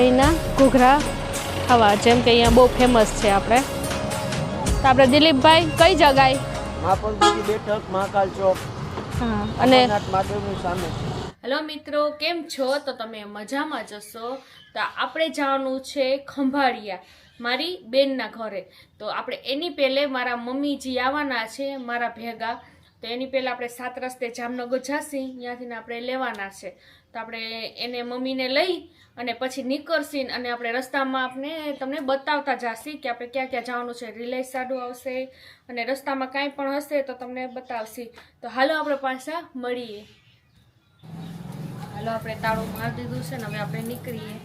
દિલીપભાઈના ઘૂઘરા ખાવા જેમ કે અહીંયા બહુ ફેમસ છે આપણે. તો આપણે દિલીપભાઈ કઈ જગાએ બેઠક મહાકાલ ચોક. હા અને મહાદેવની સામે. હેલો મિત્રો કેમ છો? તો તમે મજામાં જશો તો આપણે જવાનું છે ખંભાળિયા મારી બેનના ઘરે. તો આપણે એની પહેલે મારા મમ્મીજી આવવાના છે મારા ભેગા. તો એની પહેલાં આપણે સાત રસ્તે જામનગર જાસી ત્યાંથી આપણે લેવાના છે. તો આપણે એને મમ્મીને લઈ અને પછી નીકળશી અને આપણે રસ્તામાં આપણે તમને બતાવતા જશી કે આપણે ક્યાં ક્યાં જવાનું છે. રિલાયન્સ સાડું આવશે અને રસ્તામાં કાંઈ પણ હશે તો તમને બતાવશી. તો હાલો આપણે પાછા મળીએ. હાલો, આપણે તાળું મારી દીધું છે ને હવે આપણે નીકળીએ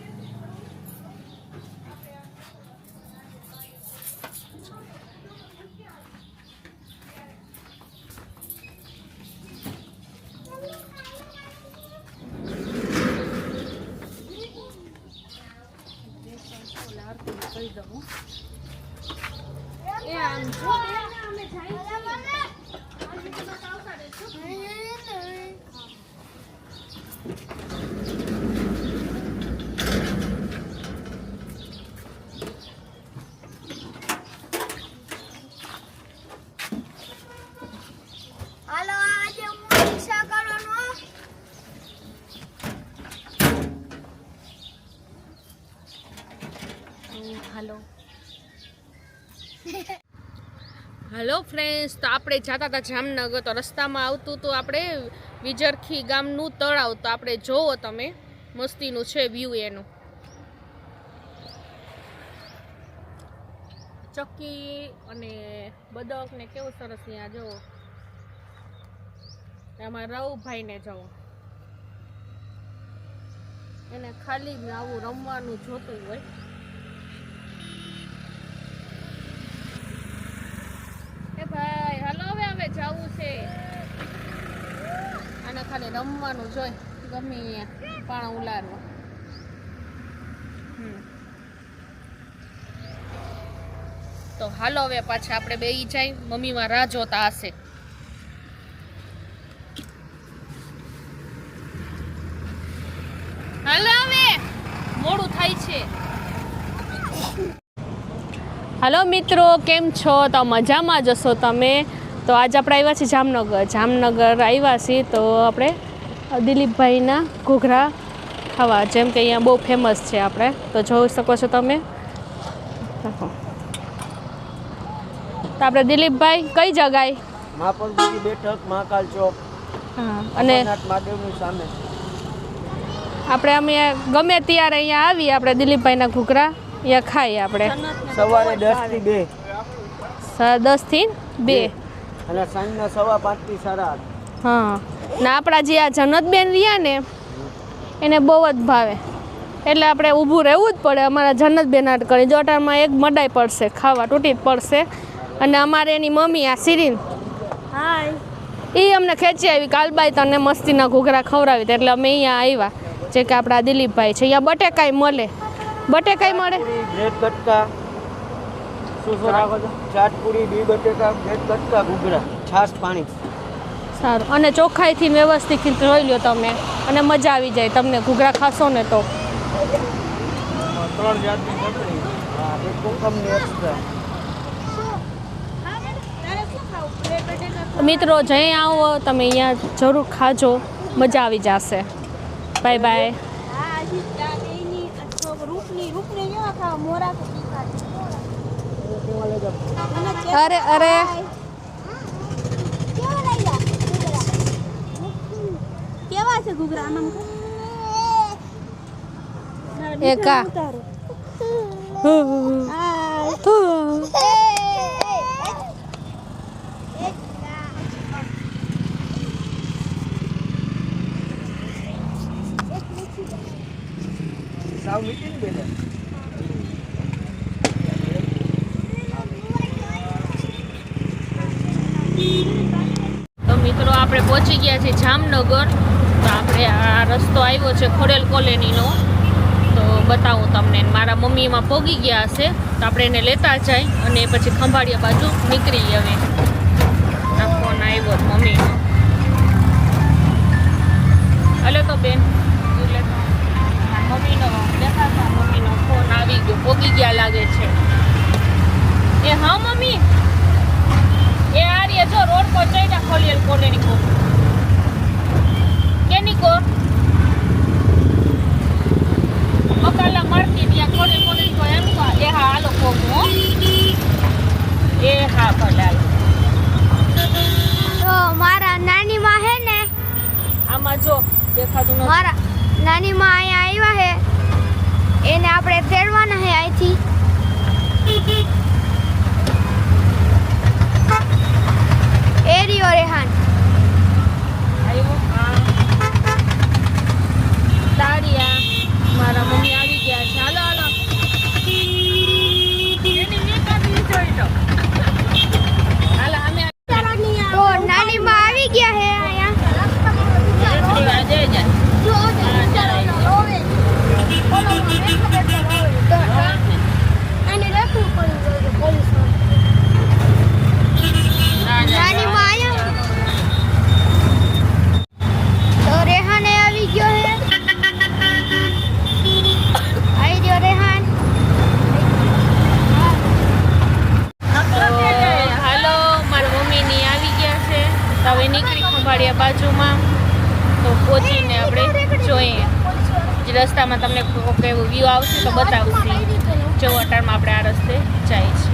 એ આમ જો બેન, અમે જાય છીએ. હાલો આજે હું પરીક્ષા કરવાનો હાલો હેલો ફ્રેન્ડ્સ તો આપણે જતા હતા જામનગર. તો રસ્તામાં આવતું તો આપણે વિજરખી ગામનું તળાવ. તો આપણે જોવો તમે. મસ્તીનું છે વ્યૂ એનું. ચક્કી અને બદક ને કેવું સરસ ત્યાં જવો એમાં રવભાઈને જવો એને ખાલી આવું રમવાનું જોતું હોય એ ભાઈ હાલો હવે હવે જવું છે આને ખાલી રમવાનું જોઈ, ગમે પણ ઉલારવા તો હાલો હવે પાછા આપણે બે જાય, મમ્મીમાં રાહ જોતા હશે. હાલો હવે, મોડું થાય છે. હાલો મિત્રો, કેમ છો? તો મજામાં જશો તમે? તો આજ આપણે આવ્યા છીએ જામનગર. જામનગર આવ્યા છીએ તો આપણે દિલીપભાઈના ઘૂઘરા ખાવા. જેમ કે અહીંયા બહુ ફેમસ છે આપણે. તો જોઈ શકો છો તમે. તો આપણે દિલીપભાઈ કઈ જગાએ મહાપંકુજી બેઠક મહાકાલ ચોક. હા અને મહાદેવની સામે. આપણે અમે ગમે ત્યારે અહીંયા આવીએ આપણે દિલીપભાઈના ઘૂઘરા અહીંયા ખાઈએ આપણે. સવારે દસથી બે. દસ દસથી બે. અને સાંજના સવા પાંચથી સાડા આઠ. હા. ને આપણા જે આ જનતબેન રહ્યા ને એને બહુ જ ભાવે. એટલે આપણે ઊભું રહેવું જ પડે અમારા જનતબેન આટ કરી જોટામાં એક મડાઈ પડશે ખાવા તૂટી જ પડશે. અને અમારે એની મમ્મી આ સિરીન હાય. એ અમને ખેંચી આવી કાલબાઈ તને મસ્તીના ઘૂઘરા ખવડાવી એટલે અમે અહીંયા આવ્યા. જે કે આપણા દિલીપભાઈ છે અહીંયા બટેકાઈ મળે. બટેકાઈ મળે. બ્રેડ કટકા શું શું રાખો છો. ચાટ બી બટેકા કટકા ઘૂઘરા. છાશ પાણી. સારું. અને ચોખ્ખાઈથી વ્યવસ્થિત જોઈ લો તમે. અને મજા આવી જાય તમને. ઘૂઘરા ખાશો ને તો. ત્રણ જાતની ચટણી. મિત્રો જઈ આવો. તમે અહીંયા જરૂર ખાજો. મજા આવી જશે. બાય બાય હા હજી આ બેયની આ છોક રૂપની રૂપને કેવા ખાવા મોરા તો તીખા છે. મને કે- અરે અરે. કેવા છે ઘૂઘરા એકા. ઉતારો. હમ. હાય. સાવ મીઠી ને બેટા તો મિત્રો આપણે પહોંચી ગયા છીએ જામનગર. તો આપણે આ રસ્તો આવ્યો છે ખોડેલ કોલોનીનો. તો બતાવું તમને. મારા મમ્મીમાં પોગી ગયા હશે. તો આપણે એને લેતા જાય અને પછી ખંભાળિયા બાજુ નીકળી હવે ફોન આવ્યો મમ્મીનો. હલો તો બેન. મમ્મીનો દેખાતા લાગે છે. એ હા, મમ્મી. એ આર્ય જો રોડ પર ચડ્યા ખોલિયલ કોલેની કો કેની કો મકાલા મારતી ત્યાં ખોલે ખોલે કો એમ કો એ હા હાલો કો હો એ હા ભલે હાલો તો મારા નાની માં હે ને આમાં જો દેખાતું નથી મારા નાની માં અહીંયા આવ્યા હે એને આપણે તેડવાના હે અહીંથી એરિયો રેહાન આવ્યો હા તાળિયા મારા મમ્મી આવી ગયા છે હાલો હાલો એની નીકળવી જોઈ લો હાલો અમે તો નાની માં આવી ગયા હે અહીંયા જય જય જો રોવે. તો આને રાખવું પડ્યું પોલીસમાં નાની માં આયા તો રેહાને આવી ગયો હે આવી ગયો રેહાન તો હાલો મારા મમ્મીની આવી ગયા છે તો હવે નીકળી ખંભાળિયા બાજુમાં, તો પહોંચીને આપણે જોઈએ. જે રસ્તામાં તમને કોઈક એવું વ્યૂ આવશે તો બતાવશે. જો અટાણમાં આપણે આ રસ્તે જાય છે.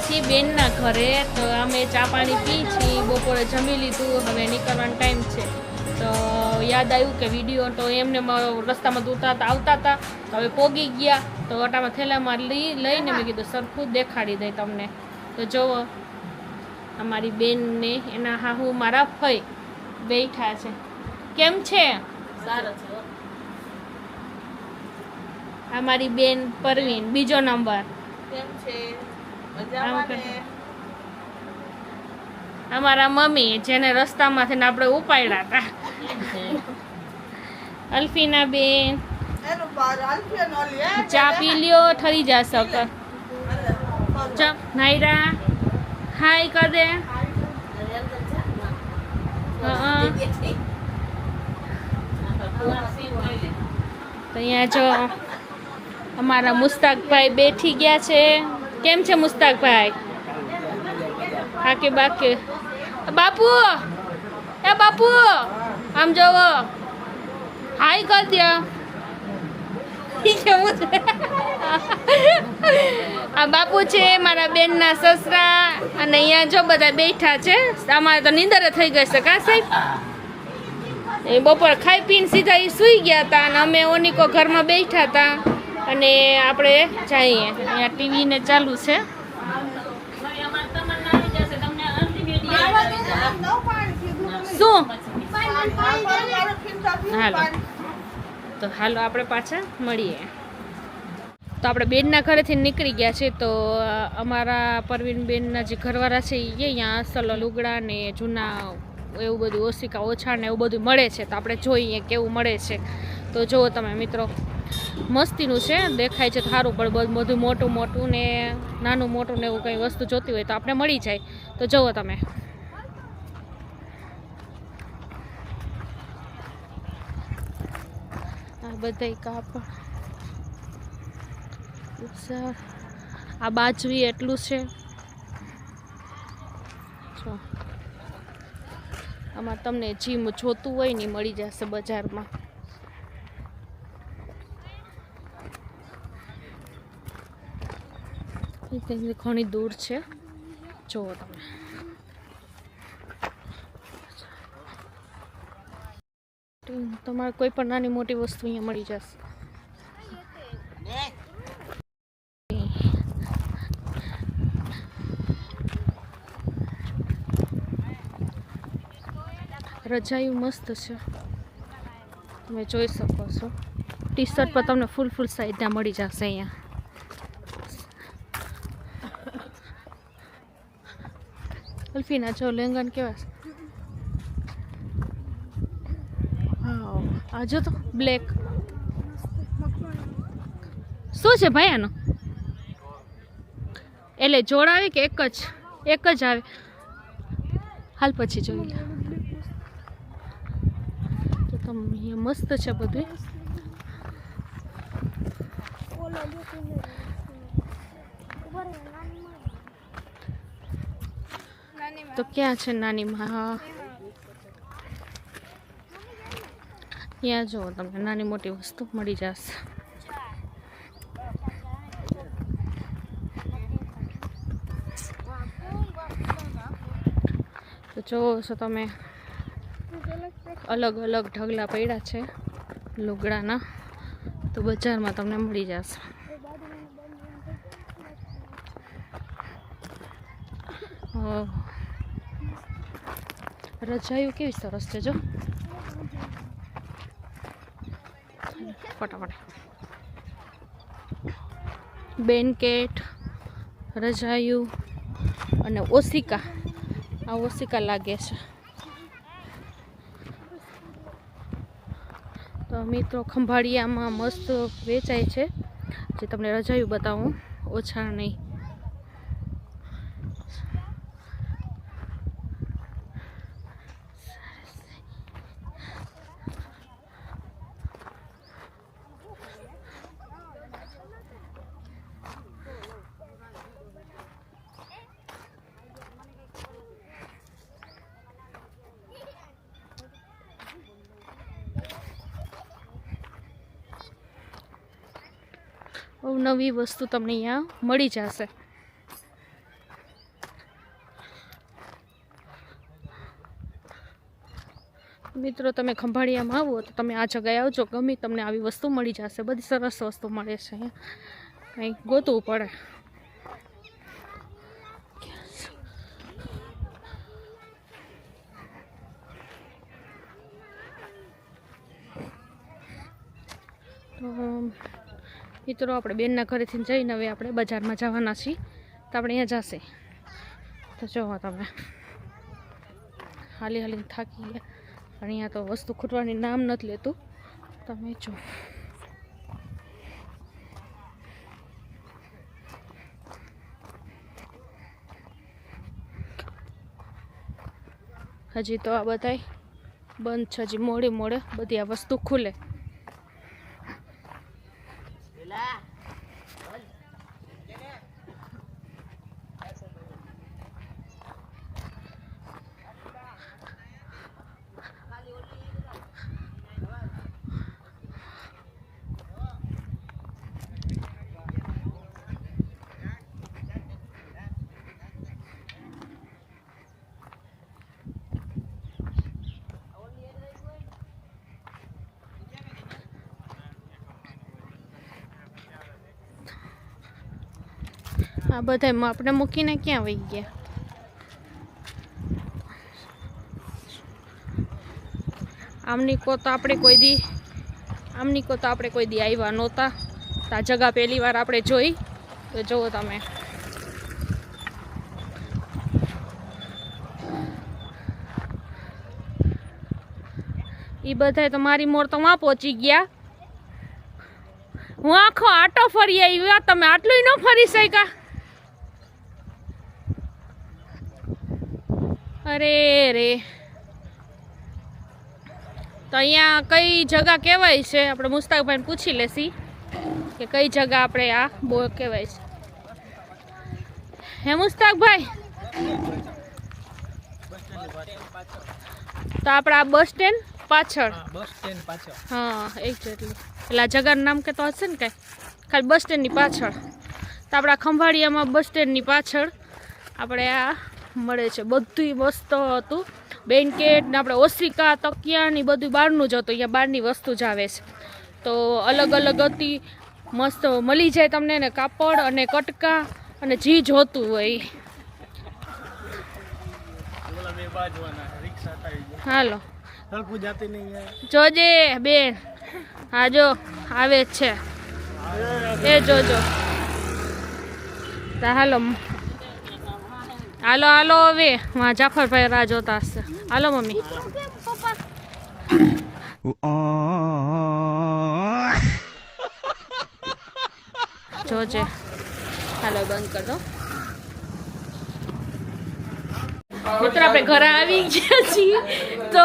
આપણે આવી ગયા છીએ બેનના ઘરે તો અમે ચા પાણી પી છીએ બપોરે જમી લીધું હવે નીકળવાનો ટાઈમ છે. તો યાદ આવ્યું કે વીડિયો તો એમને રસ્તામાં હતા આવતા હતા તો હવે પોગી ગયા. તો ઓટામાં થેલામાં લઈ લઈને મેં કીધું સરખું દેખાડી દઈ તમને. તો જુઓ અમારી બેનને એના હાહુ મારા ફઈ બેઠા છે. કેમ છે? અમારી બેન પરવીન બીજો નંબર કેમ કરતા. અમારા મમ્મી જેને રસ્તામાંથી આપણે ઉપાડ્યા હતા અલ્ફીના બેન. ચા પી લ્યો ઠરી જશો નાયરા. હાય કર દે તો અહીંયા જો અમારા મુસ્તાકભાઈ બેઠી ગયા છે. કેમ છે મુસ્તાકભાઈ? હાકે બાકી. બાપુ! એ બાપુ! આમ જોવો. હાય કર દો આ બાપુ છે, મારા બેનના સસરા અને અહીંયા જો બધા બેઠા છે. અમારે તો નિંદર થઈ ગઈ છે, કા સાહેબ? એ બપોર ખાઈ પીને સીધા એ સૂઈ ગયા હતા અને અમે ઓનિકો ઘરમાં બેઠા હતા. અને આપણે જઈએ. અહીંયા ટીવી ને ચાલુ છે. શું? હાલો. તો હાલો આપણે પાછા મળીએ. તો આપણે બેનના ઘરેથી નીકળી ગયા છે તો અમારા પરવીનબેનના જે ઘરવાળા છે એ અહીંયા અસલ, લુગડા ને જૂના એવું બધું ઓશિકા ઓછા ને એવું બધું મળે છે. તો આપણે જોઈએ કેવું મળે છે. તો જુઓ તમે મિત્રો. મસ્તીનું છે, દેખાય છે સારું પણ બધું બધું મોટું મોટું ને નાનું મોટું ને એવું કંઈ વસ્તુ જોતી હોય તો આપણે મળી જાય. તો જુઓ તમે. આ બધાય કાપડ. આ બાજવી એટલું છે. આમાં તમને જીમ જોતું હોય ને મળી જશે બજારમાં. એ ઘણી દૂર છે. જુઓ તમે. તમારે કોઈ પણ નાની મોટી વસ્તુ અહીંયા મળી જશે. રજાયું મસ્ત છે. તમે જોઈ શકો છો. ટી શર્ટ પર તમને ફૂલ ફૂલ સાઈઝના મળી જશે અહીંયા. અલ્ફીના જો લેંગન કેવા છે? આ જો તો બ્લેક. શું છે ભાઈ આનો? એટલે જોડ આવે કે એક જ? એક જ આવે. હાલ પછી જોઈ તો તમે મસ્ત છે બધું. તો ક્યાં છે નાની માં? હા. ત્યાં જુઓ તમને, નાની મોટી વસ્તુ મળી જશે. તો જોવો છો તમે અલગ અલગ ઢગલા પડ્યા છે લુગડાના, તો બજારમાં તમને મળી જશે. રજાયું કેવી સરસ છે જો. ફટાફટ. બેનકેટ રજાયું અને ઓશિકા. આ ઓશિકા લાગે છે. તો મિત્રો ખંભાળિયામાં મસ્ત વેચાય છે. જે તમને રજાયું બતાવું ઓછા નહીં. નવી વસ્તુ તમને અહીંયા મળી જશે. મિત્રો, તમે ખંભાળિયામાં આવો તો તમે આ જગ્યાએ આવજો. ગમે તમને આવી વસ્તુ મળી જશે. બધી સરસ વસ્તુ મળે છે અહીંયા. કંઈક ગોતવું પડે. તો મિત્રો આપણે બેનના ઘરેથી જઈને હવે આપણે બજારમાં જવાના છીએ. તો આપણે અહીંયા જશે. તો જુઓ તમે. હાલી હાલીને થાકી ગયા. પણ અહીંયા તો વસ્તુ ખૂટવાની નામ નથી લેતું. તમે જો. હજી તો આ બધાય બંધ છે, હજી મોડે મોડે બધી આ વસ્તુ ખુલે. આ બધા આપણે મૂકીને ક્યાં વહી ગયા? આમની કો તો આપણે કોઈ દી આમની કો તો આપણે કોઈ દી આવ્યા નહોતા. આ જગા પહેલી વાર આપણે જોઈ. તો જુઓ તમે. એ બધાય મારી મોર તો માં પહોંચી ગયા. હું આખો આટો ફરી આવ્યા તમે આટલું ન ફરી શક્યા. અરે રે. તો અહીંયા કઈ જગા કહેવાય છે? આપણે મુસ્તાકભાઈને પૂછી લેશી કે કઈ જગા આપણે આ બો કહેવાય છે. હે મુસ્તાકભાઈ? તો આપણે આ બસ સ્ટેન્ડ પાછળ. બસ સ્ટેન્ડ પાછળ. હા એક્ઝેક્ટલી એટલે. આ જગાનું નામ કે તો હશે ને કાંઈ? ખાલી બસ સ્ટેન્ડની પાછળ. તો આપણા ખંભાળિયામાં બસ સ્ટેન્ડની પાછળ આપણે આ મળે છે. બધું મસ્ત હતું. બેન્કેટ ને આપણે ઓસિકા તકિયા ને બધું બહારનું જ હતું. અહીંયા બહારની વસ્તુ જ આવે છે. તો અલગ અલગ હતી. મસ્ત મળી જાય તમને ને કાપડ અને કટકા અને જી જોતું હોય હાલો. જોજે બેન. હા, જો, આવે છે. એ જોજો. હાલો. હાલો હાલો હવે. જાફરભાઈ રાહ જોતા હશે. હાલો, મમ્મી. જોજે. હાલો, બંધ કર દો. મિત્રો, આપણે ઘરે આવી ગયા છીએ. તો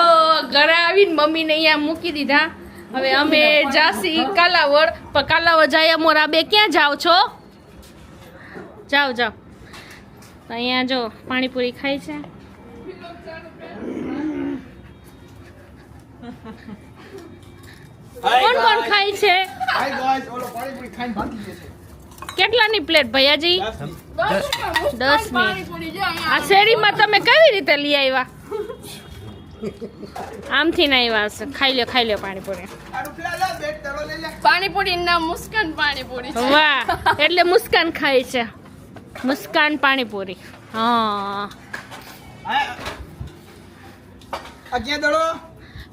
ઘરે આવીને મમ્મીને અહીંયા મૂકી દીધા. હવે અમે જાસી, કાલાવડ, પણ કાલાવડ જાય મોરા બે ક્યાં જાઓ છો? જાઓ જાઓ. તો અહીંયા જો પાણીપુરી ખાય છે. કોણ કોણ ખાય છે? કેટલાની પ્લેટ ભૈયાજી? દસની. આ શેરીમાં તમે કેવી રીતે લઈ આવ્યા? આમથી ના આવ્યા હશે. ખાઈ લ્યો ખાઈ લ્યો પાણીપુરી. પાણીપુરી ના મુસ્કાન પાણીપુરી વાહ એટલે મુસ્કાન ખાય છે. મુસ્કાન પાણીપુરી. હા.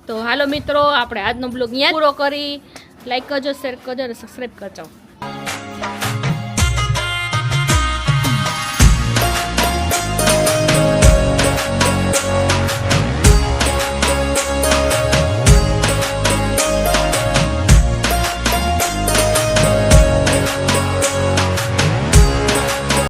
તો હાલો મિત્રો આપણે આજનો બ્લોગ અહીંયા પૂરો કરી. લાઈક કરજો શેર કરજો અને સબસ્ક્રાઈબ કરજો.